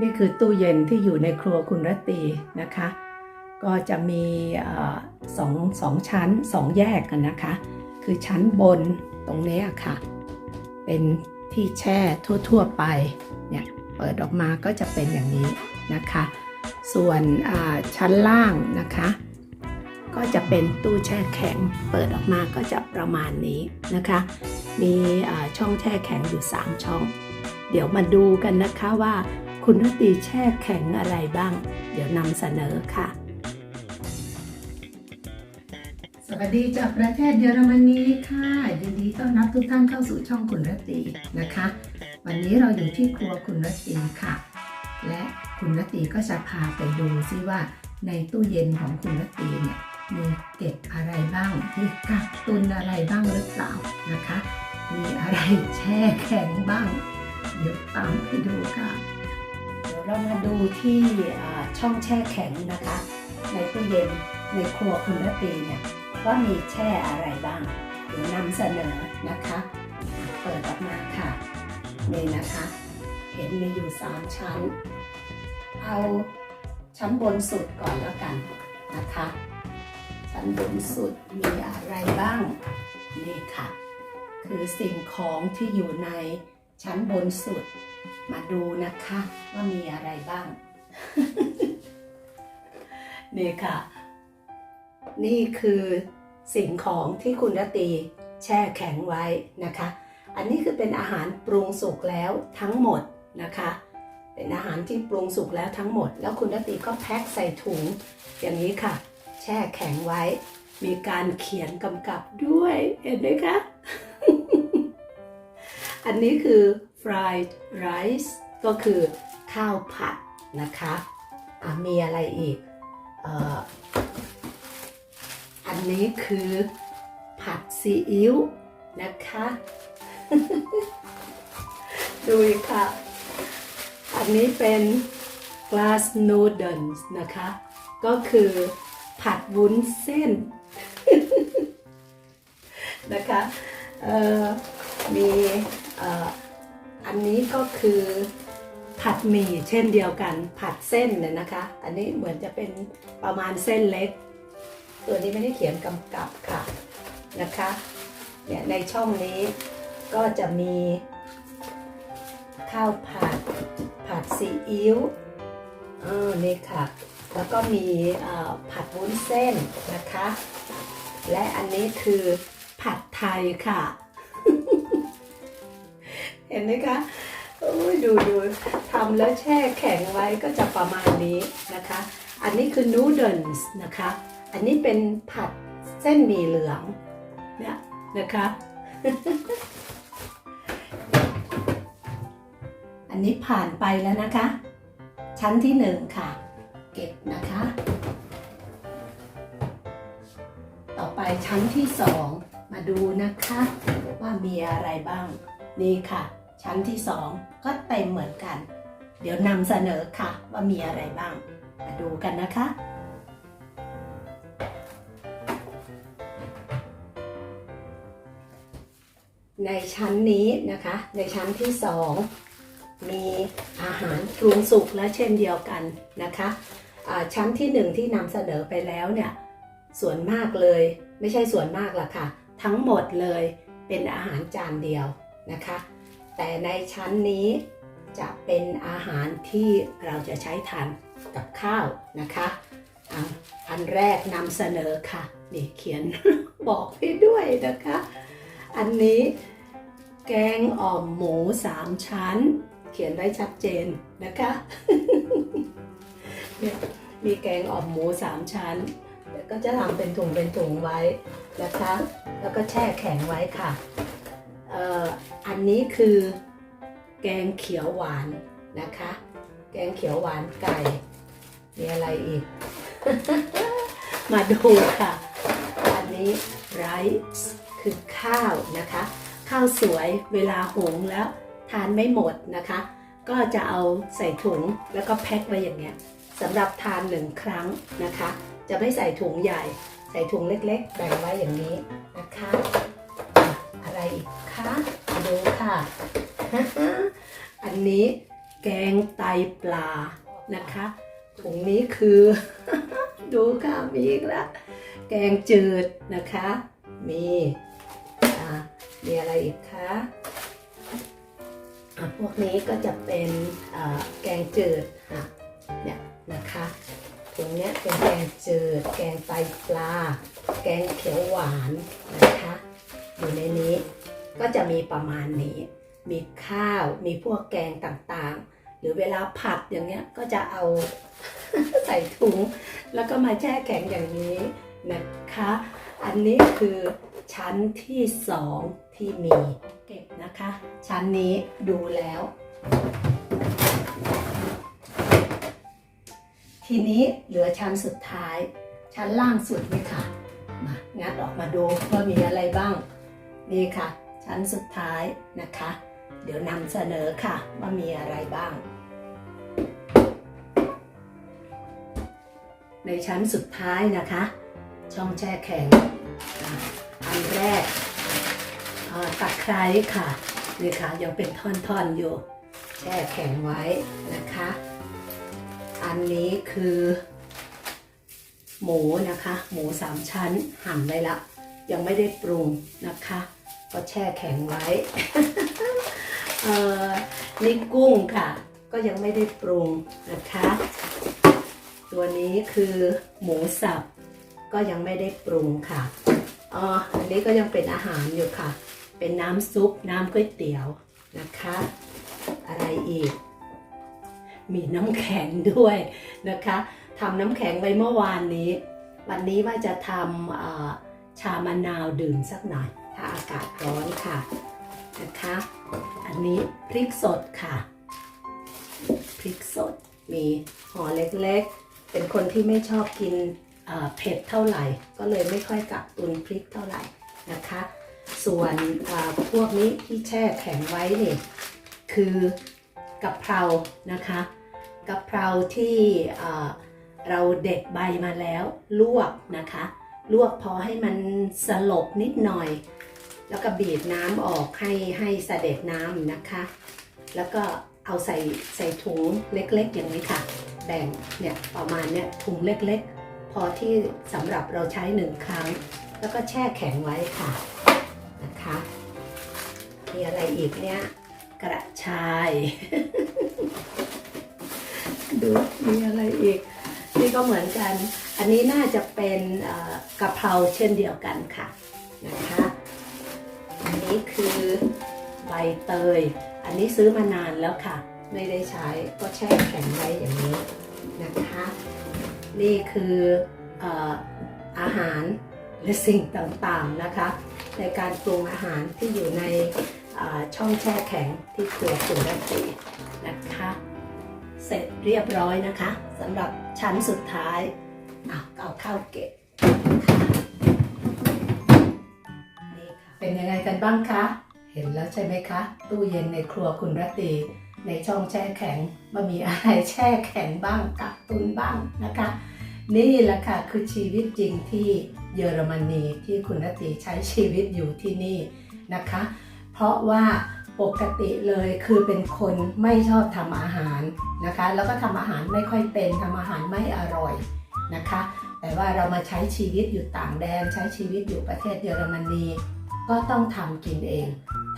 นี่คือตู้เย็นที่อยู่ในครัวคุณรตตีนะคะ ก็จะมีสองสองชั้นสองแยกกันนะคะ คือชั้นบนตรงนี้ค่ะ เป็นที่แช่ทั่ว ๆไปเนี่ยเปิดออกมาก็จะเป็นอย่างนี้นะคะ ส่วนชั้นล่างนะคะ ก็จะเป็นตู้แช่แข็ง เปิดออกมาก็จะประมาณนี้นะคะ มีช่องแช่แข็งอยู่ 3 ช่อง เดี๋ยวมาดูกันนะคะว่า คุณรตตีแช่แข็งอะไรบ้าง เดี๋ยวนำเสนอค่ะ สวัสดีจากประเทศเยอรมนีค่ะ ยินดีต้อนรับทุกท่านเข้าสู่ช่องคุณรตีนะคะ วันนี้เราอยู่ที่ครัวคุณรตีค่ะ และคุณรตีก็จะพาไปดูซิว่าในตู้เย็นของคุณรตตีเนี่ยมีเก็บอะไรบ้าง มีกักตุนอะไรบ้างหรือเปล่านะคะ มีอะไรแช่แข็งบ้าง เดี๋ยวตามไปดูค่ะ เรามาดูที่ช่องแช่แข็งนะคะ ในตู้เย็นในครัวคุณรตีเนี่ยว่ามีแช่อะไรบ้างเดี๋ยวนำเสนอนะคะอะเปิดออกมาค่ะนี่นะคะ เห็นมีอยู่ 3 ชั้น เอาชั้นบนสุดก่อนแล้วกันนะคะ ชั้นบนสุดมีอะไรบ้างนี่ค่ะ คือสิ่งของที่อยู่ใน ชั้นบนสุด มาดูนะคะว่ามีอะไรบ้าง นี่ค่ะ นี่คือสิ่งของที่คุณรตีแช่แข็งไว้นะคะ อันนี้คือเป็นอาหารปรุงสุกแล้วทั้งหมดนะคะ เป็นอาหารที่ปรุงสุกแล้วทั้งหมด แล้วคุณรตีก็แพ็คใส่ถุง อย่างนี้ค่ะ แช่แข็งไว้ มีการเขียนกำกับด้วย เห็นไหมคะ อันนี้คือ fried rice ก็คือข้าวผัดนะคะะมีอะไรอีกออันนี้คือผัดซีอิ๊วนะคะ ดูอีกค่ะ อันนี้เป็น glass noodles นะคะ ก็คือผัดวุ้นเส้น นะคะ เอ่อ มี อันนี้ก็คือผัดหมี่เช่นเดียวกันผัดเส้นเนี่ยนะคะ อันนี้เหมือนจะเป็นประมาณเส้นเล็ก ตัวนี้ไม่ได้เขียนกำกับค่ะนะคะเนี่ยในช่องนี้ก็จะมีข้าวผัดผัดซีอิ๊วเออนี่ค่ะ แล้วก็มีผัดวุ้นเส้นนะคะ และอันนี้คือผัดไทยค่ะ เห็นไหมคะดูดูทำแล้วแช่แข็งไว้ก็จะประมาณนี้นะคะ อันนี้คือนูเดิลส์นะคะ อันนี้เป็นผัดเส้นหมี่เหลืองเนี่ยนะคะ อันนี้ผ่านไปแล้วนะคะ ชั้นที่หนึ่งค่ะ เก็บนะคะ ต่อไปชั้นที่สองมาดูนะคะ ว่ามีอะไรบ้าง นี่ค่ะ ชั้นที่สองก็เต็มเหมือนกัน เดี๋ยวนำเสนอค่ะว่ามีอะไรบ้าง มาดูกันนะคะในชั้นนี้นะคะ ในชั้นที่สองมีอาหารปรุงสุกและเช่นเดียวกันนะคะชั้นที่หนึ่งที่นำเสนอไปแล้วเนี่ยส่วนมากเลย ไม่ใช่ส่วนมากละค่ะ ทั้งหมดเลยเป็นอาหารจานเดียวนะคะ แต่ในชั้นนี้จะเป็นอาหารที่เราจะใช้ทานกับข้าวนะคะอ,อันแรกนำเสนอค่ะ นี่เขียนบอกให้ด้วยนะคะ อันนี้แกงอ่อมหมูสามชั้น เขียนไว้ชัดเจนนะคะเนี่ยมีแกงอ่อมหมูสามชั้น ก็จะทำเป็นถุงเป็นถุงไว้นะคะ แล้วก็แช่แข็งไว้ค่ะ อันนี้คือแกงเขียวหวานนะคะ แกงเขียวหวานไก่ มีอะไรอีก มาดูค่ะ อันนี้ไรซ์คือข้าวนะคะ ข้าวสวยเวลาหุงแล้วทานไม่หมดนะคะ ก็จะเอาใส่ถุงแล้วก็แพ็คไว้อย่างเงี้ยสำหรับทานหนึ่งครั้งนะคะ จะไม่ใส่ถุงใหญ่ ใส่ถุงเล็กๆแบ่งไว้อย่างนี้นะคะ อะไรอีก คะดูค่ะ อันนี้แกงไตปลานะคะถุงนี้คือ ดูค่ะมีอีกล้วแกงจืดนะคะ มีมีอะไรอีกคะพวกนี้ก็จะเป็นแกงจืดเนี่ยนะคะถุงนี้เป็นแกงจืด แกงไตปลา แกงเขียวหวานนะคะ อยู่ในนี้ ก็จะมีประมาณนี้ มีข้าว มีพวกแกงต่างๆ หรือเวลาผัดอย่างเงี้ยก็จะเอาใส่ถุง แล้วก็มาแช่แข็งอย่างนี้นะคะ อันนี้คือชั้นที่สองที่มีเก็บนะคะ ชั้นนี้ดูแล้ว ทีนี้เหลือชั้นสุดท้าย ชั้นล่างสุดนี่ค่ะมางัดออกมาดูว่ามีอะไรบ้าง นี่ค่ะ ชั้นสุดท้ายนะคะ เดี๋ยวนำเสนอค่ะว่ามีอะไรบ้าง ในชั้นสุดท้ายนะคะ ช่องแช่แข็ง อันแรกเอ่อตะไคร้ค่ะนี่ค่ะยังเป็นท่อนๆอยู่ แช่แข็งไว้นะคะ อันนี้คือ หมูนะคะ หมูสามชั้นหั่นไว้ละยังไม่ได้ปรุงนะคะ ก็แช่แข็งไว้เอ่อนี่กุ้งค่ะ ก็ยังไม่ได้ปรุงนะคะ ตัวนี้คือหมูสับ ก็ยังไม่ได้ปรุงค่ะอ๋ออันนี้ก็ยังเป็นอาหารอยู่ค่ะ เป็นน้ำซุปน้ำก๋วยเตี๋ยวนะคะ อะไรอีก มีน้ำแข็งด้วยนะคะทำน้ำแข็งไว้เมื่อวานนี้ วันนี้ว่าจะทำชามะนาวดื่มสักหน่อย ถ้าอากาศร้อนค่ะนะคะ อันนี้พริกสดค่ะ พริกสดมีห่อเล็กๆ เป็นคนที่ไม่ชอบกินเผ็ดเท่าไหร่ ก็เลยไม่ค่อยกักตุนพริกเท่าไหร่นะคะ ส่วนพวกนี้ที่แช่แข็งไว้นี่คือกะเพรานะคะกะเพราที่เราเด็ดใบมาแล้วลวกนะคะ ลวกพอให้มันสลบนิดหน่อย แล้วก็บีบน้ำออกให้ให้สเสด็จน้ำนะคะ แล้วก็เอาใส่ใส่ถุงเล็กๆ อย่างนี้ค่ะ แบ่งเนี่ยประมาณเนี่ยถุงเล็กๆ พอที่สำหรับเราใช้หนึ่งครั้ง แล้วก็แช่แข็งไว้ค่ะนะคะมีอะไรอีกเนี่ยกระชาย ดูมีอะไรอีก นี่ก็เหมือนกัน อันนี้น่าจะเป็นกะเพราเช่นเดียวกันค่ะนะคะ อันนี้คือใบเตย อันนี้ซื้อมานานแล้วค่ะ ไม่ได้ใช้ก็แช่แข็งไว้อย่างนี้นะคะ นี่คืออาหารและสิ่งต่างๆนะคะ ในการปรุงอาหารที่อยู่ในช่องแช่แข็งที่ครัวคุณรัตตีนะคะ เสร็จเรียบร้อยนะคะสำหรับชั้นสุดท้ายอะเอาเข้าเก็บนี่ค่ะเป็นยังไงกันบ้างคะ เห็นแล้วใช่ไหมคะ ตู้เย็นในครัวคุณรัตีในช่องแช่แข็งมันมีอะไรแช่แข็งบ้างกักตุนบ้างนะคะ นี่แหละค่ะคือชีวิตจริงที่เยอรมนีที่คุณรัตีใช้ชีวิตอยู่ที่นี่นะคะ เพราะว่า ปกติเลยคือเป็นคนไม่ชอบทำอาหารนะคะ แล้วก็ทำอาหารไม่ค่อยเป็นทำอาหารไม่อร่อยนะคะ แต่ว่าเรามาใช้ชีวิตอยู่ต่างแดน ใช้ชีวิตอยู่ประเทศเยอรมนีก็ต้องทำกินเอง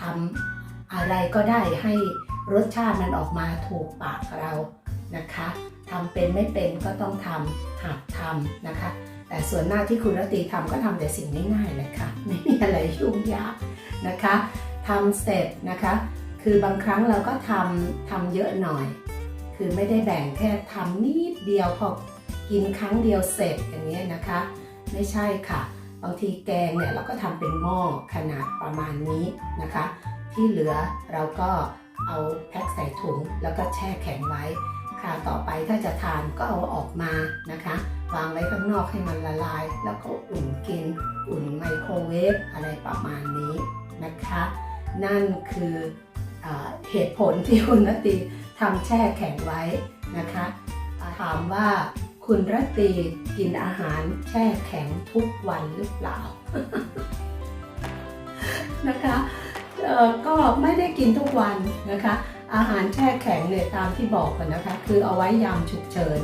ทำอะไรก็ได้ให้รสชาติมันออกมาถูกปากเรานะคะทำเป็นไม่เป็นก็ต้องทำหัดทำนะคะ แต่ส่วนหน้าที่คุณรตีทำก็ทำแต่สิ่งง่ายๆเลยค่ะ ไม่มีอะไรยุ่งยากนะคะ ทำเสร็จนะคะ คือบางครั้งเราก็ทำทำเยอะหน่อย คือไม่ได้แบ่งแค่ทำนิดเดียวพอกินครั้งเดียวเสร็จอย่างนี้นะคะ ไม่ใช่ค่ะ บางทีแกงเนี่ยเราก็ทำเป็นหม้อขนาดประมาณนี้นะคะ ที่เหลือเราก็เอาแพ็คใส่ถุงแล้วก็แช่แข็งไว้ค่ะต่อไปถ้าจะทานก็เอาออกมานะคะ วางไว้ข้างนอกให้มันละลาย แล้วก็อุ่นกิน อุ่นไมโครเวฟอะไรประมาณนี้นะคะ นั่นคือเอเหตุผลที่คุณรตีทำแช่แข็งไว้นะคะถามว่าคุณรตีกินอาหารแช่แข็งทุกวันหรือเปล่านะคะก็ไม่ได้กินทุกวันนะคะ อาหารแช่แข็งเนี่ยตามที่บอกกันนะคะ คือเอาไว้ยามฉุกเฉิน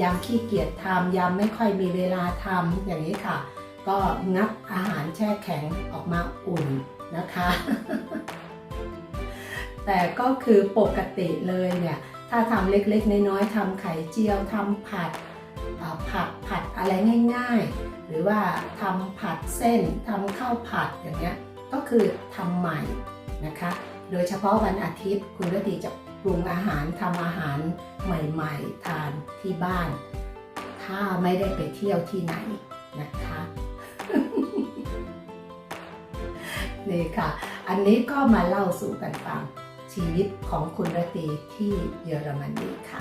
ยามขี้เกียจทำยามไม่ค่อยมีเวลาทำอย่างนี้ค่ะ ก็งัดอาหารแช่แข็งออกมาอุ่นนะคะ แต่ก็คือปกติเลยเนี่ยถ้าทำเล็กๆน้อยๆทำไข่เจียวทำผัดผัดผัดอะไรง่าย ๆ หรือว่าทำผัดเส้นทำข้าวผัดอย่างเงี้ยก็คือทำใหม่นะคะ โดยเฉพาะวันอาทิตย์คุณรตีจะปรุงอาหารทำอาหารใหม่ๆ ทานที่บ้าน ถ้าไม่ได้ไปเที่ยวที่ไหนนะคะนี่ค่ะ อันนี้ก็มาเล่าสู่กันฟัง ชีวิตของคุณรตีที่เยอรมนีค่ะ